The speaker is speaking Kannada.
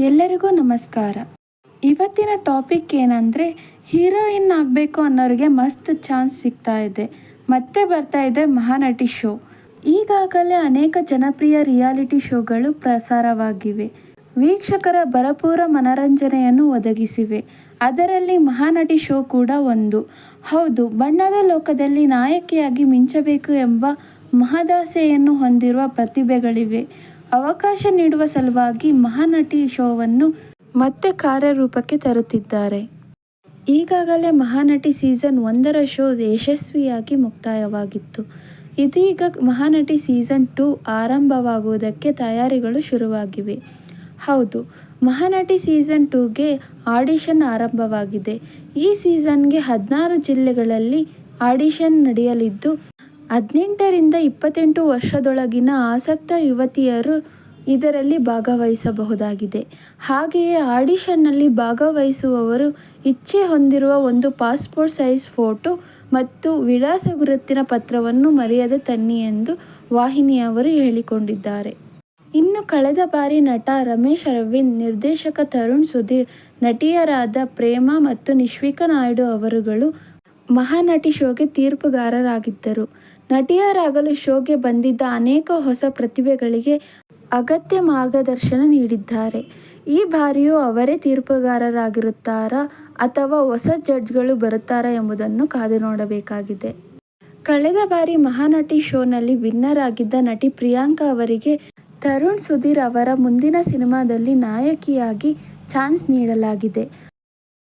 ಎಲ್ಲರಿಗೂ ನಮಸ್ಕಾರ. ಇವತ್ತಿನ ಟಾಪಿಕ್ ಏನಂದರೆ, ಹೀರೋಯಿನ್ ಆಗಬೇಕು ಅನ್ನೋರಿಗೆ ಮಸ್ತ್ ಚಾನ್ಸ್ ಸಿಗ್ತಾ ಇದೆ. ಮತ್ತೆ ಬರ್ತಾ ಇದೆ ಮಹಾನಟಿ ಶೋ. ಈಗಾಗಲೇ ಅನೇಕ ಜನಪ್ರಿಯ ರಿಯಾಲಿಟಿ ಶೋಗಳು ಪ್ರಸಾರವಾಗಿವೆ. ವೀಕ್ಷಕರ ಭರಪೂರ ಮನರಂಜನೆಯನ್ನು ಒದಗಿಸಿವೆ. ಅದರಲ್ಲಿ ಮಹಾನಟಿ ಶೋ ಕೂಡ ಒಂದು. ಹೌದು, ಬಣ್ಣದ ಲೋಕದಲ್ಲಿ ನಾಯಕಿಯಾಗಿ ಮಿಂಚಬೇಕು ಎಂಬ ಮಹದಾಸೆಯನ್ನು ಹೊಂದಿರುವ ಪ್ರತಿಭೆಗಳಿವೆ. ಅವಕಾಶ ನೀಡುವ ಸಲುವಾಗಿ ಮಹಾನಟಿ ಶೋವನ್ನು ಮತ್ತೆ ಕಾರ್ಯರೂಪಕ್ಕೆ ತರುತ್ತಿದ್ದಾರೆ. ಈಗಾಗಲೇ ಮಹಾನಟಿ ಸೀಸನ್ ಒಂದರ ಶೋ ಯಶಸ್ವಿಯಾಗಿ ಮುಕ್ತಾಯವಾಗಿತ್ತು. ಇದೀಗ ಮಹಾನಟಿ ಸೀಸನ್ ಟೂ ಆರಂಭವಾಗುವುದಕ್ಕೆ ತಯಾರಿಗಳು ಶುರುವಾಗಿವೆ. ಹೌದು, ಮಹಾನಟಿ ಸೀಸನ್ ಟೂಗೆ ಆಡಿಷನ್ ಆರಂಭವಾಗಿದೆ. ಈ ಸೀಸನ್ಗೆ ಹದಿನಾರು ಜಿಲ್ಲೆಗಳಲ್ಲಿ ಆಡಿಷನ್ ನಡೆಯಲಿದ್ದು ಹದಿನೆಂಟರಿಂದ ಇಪ್ಪತ್ತೆಂಟು ವರ್ಷದೊಳಗಿನ ಆಸಕ್ತ ಯುವತಿಯರು ಇದರಲ್ಲಿ ಭಾಗವಹಿಸಬಹುದಾಗಿದೆ. ಹಾಗೆಯೇ ಆಡಿಷನ್ನಲ್ಲಿ ಭಾಗವಹಿಸುವವರು ಇಚ್ಛೆ ಹೊಂದಿರುವ ಒಂದು ಪಾಸ್ಪೋರ್ಟ್ ಸೈಜ್ ಫೋಟೋ ಮತ್ತು ವಿಳಾಸ ಗುರುತಿನ ಪತ್ರವನ್ನು ಮರೆಯದೆ ತನ್ನಿ ಎಂದು ವಾಹಿನಿಯವರು ಹೇಳಿಕೊಂಡಿದ್ದಾರೆ. ಇನ್ನು ಕಳೆದ ಬಾರಿ ನಟ ರಮೇಶ್ ಅರವಿಂದ್, ನಿರ್ದೇಶಕ ತರುಣ್ ಸುಧೀರ್, ನಟಿಯರಾದ ಪ್ರೇಮ ಮತ್ತು ನಿಶ್ವಿಕಾ ನಾಯ್ಡು ಅವರುಗಳು ಮಹಾನಟಿ ಶೋಗೆ ತೀರ್ಪುಗಾರರಾಗಿದ್ದರು. ನಟಿಯರಾಗಲು ಶೋಗೆ ಬಂದಿದ್ದ ಅನೇಕ ಹೊಸ ಪ್ರತಿಭೆಗಳಿಗೆ ಅಗತ್ಯ ಮಾರ್ಗದರ್ಶನ ನೀಡಿದ್ದಾರೆ. ಈ ಬಾರಿಯೂ ಅವರೇ ತೀರ್ಪುಗಾರರಾಗಿರುತ್ತಾರಾ ಅಥವಾ ಹೊಸ ಜಡ್ಜ್ಗಳು ಬರುತ್ತಾರಾ ಎಂಬುದನ್ನು ಕಾದು ನೋಡಬೇಕಾಗಿದೆ. ಕಳೆದ ಬಾರಿ ಮಹಾನಟಿ ಶೋನಲ್ಲಿ ವಿನ್ನರ್ ಆಗಿದ್ದ ನಟಿ ಪ್ರಿಯಾಂಕಾ ಅವರಿಗೆ ತರುಣ್ ಸುಧೀರ್ ಅವರ ಮುಂದಿನ ಸಿನಿಮಾದಲ್ಲಿ ನಾಯಕಿಯಾಗಿ ಚಾನ್ಸ್ ನೀಡಲಾಗಿದೆ.